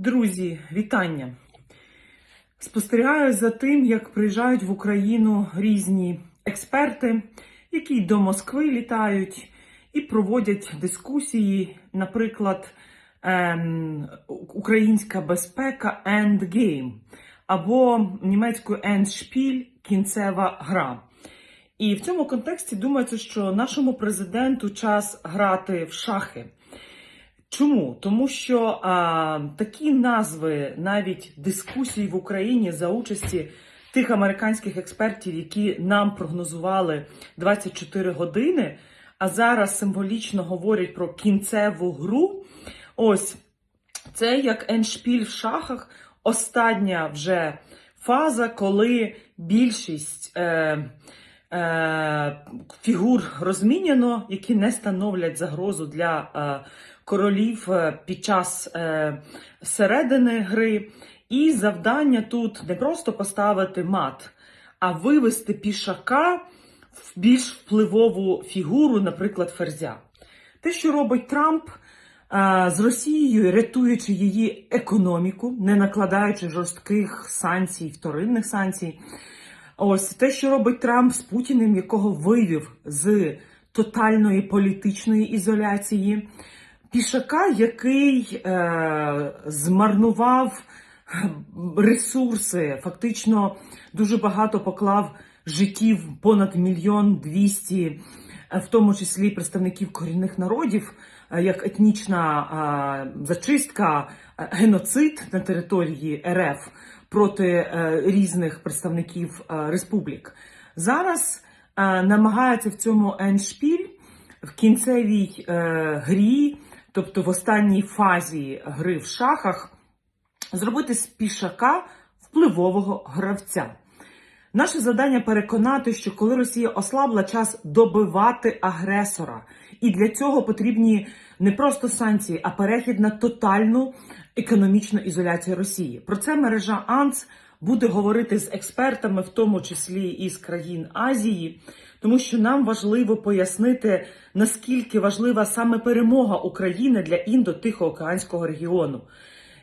Друзі, вітання! Спостерігаю за тим, як приїжджають в Україну різні експерти, які до Москви літають і проводять дискусії, наприклад, ем, Українська безпека Endgame або німецькою Endspiel кінцева гра. І в цьому контексті думається, що нашому президенту час грати в шахи. Чому? Тому що а, такі назви навіть дискусій в Україні за участі тих американських експертів, які нам прогнозували 24 години, а зараз символічно говорять про кінцеву гру. Ось це як еншпіль в шахах, остання вже фаза, коли більшість. Е, Фігур розміняно, які не становлять загрозу для е, королів е, під час е, середини гри. І завдання тут не просто поставити мат, а вивести пішака в більш впливову фігуру, наприклад, ферзя. Те, що робить Трамп е, з Росією, рятуючи її економіку, не накладаючи жорстких санкцій, вторинних санкцій. Ось те, що робить Трамп з Путіним, якого вивів з тотальної політичної ізоляції, пішака, який е, змарнував ресурси, фактично дуже багато поклав життів, понад мільйон двісті, в тому числі представників корінних народів, е, як етнічна е, зачистка, е, геноцид на території РФ проти е, різних представників е, республік. Зараз е, намагається в цьому еншпіль в кінцевій грі, тобто в останній фазі гри в шахах, зробити з пішака впливового гравця. Наше завдання переконати, що коли Росія ослабла, час добивати агресора. І для цього потрібні не просто санкції, а перехід на тотальну економічну ізоляцію Росії. Про це мережа АНЦ буде говорити з експертами, в тому числі із країн Азії, тому що нам важливо пояснити, наскільки важлива саме перемога України для індо-тихоокеанського регіону.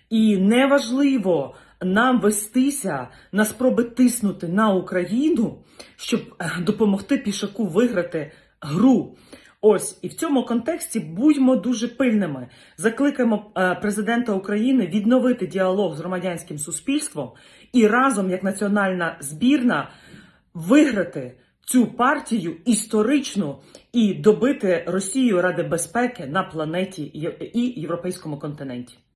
І неважливо нам вестися на спроби тиснути на Україну, щоб е, допомогти пішаку виграти гру. Ось і в цьому контексті будьмо дуже пильними. Закликаємо е, президента України відновити діалог з громадянським суспільством і разом, як національна збірна, виграти цю партію історичну і добити Росію ради безпеки на планеті і європейському континенті.